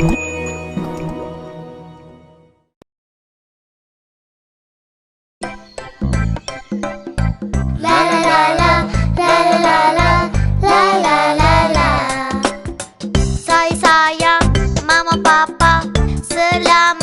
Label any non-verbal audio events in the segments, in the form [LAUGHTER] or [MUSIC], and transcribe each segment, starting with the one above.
Saya, mama, papa, Selamat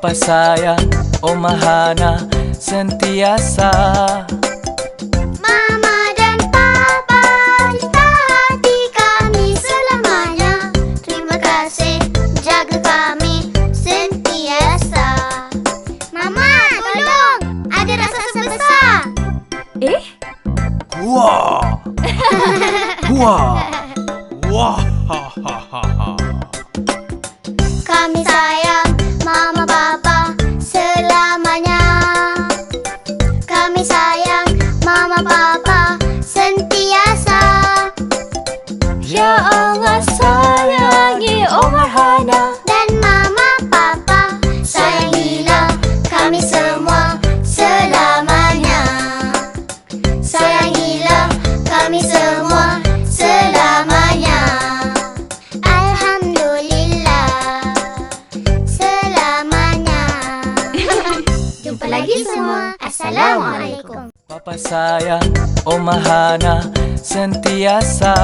Papa sayang Oma Hana sentiasa. Mama dan Papa Cinta hati kami selamanya. Terima kasih jaga kami sentiasa. Mama tolong Ada raksasa besar Eh? Wah. [LAUGHS] Wah. Wah. Ha ha ha Ya Allah sayangi Oma Hana. Dan Mama Papa Sayangilah kami semua selamanya. Sayangilah kami semua selamanya. Alhamdulillah Selamanya. [LAUGHS] Jumpa lagi semua. Assalamualaikum. Papa sayang Oma Hana sentiasa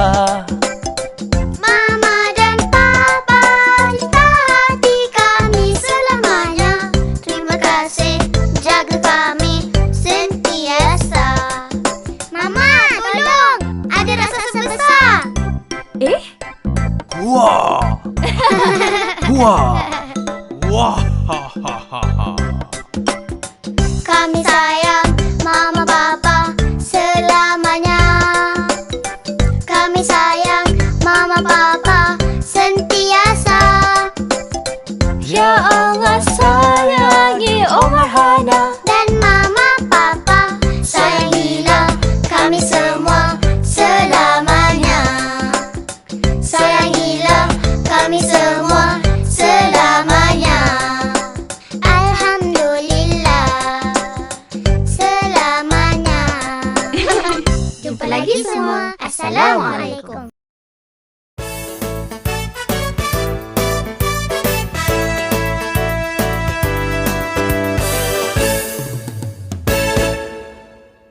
Wah. Wah. Ha. Kami sayang mama bapa selamanya. Kami sayang mama bapa sentiasa. Ya Allah sayang. semua. Assalamualaikum.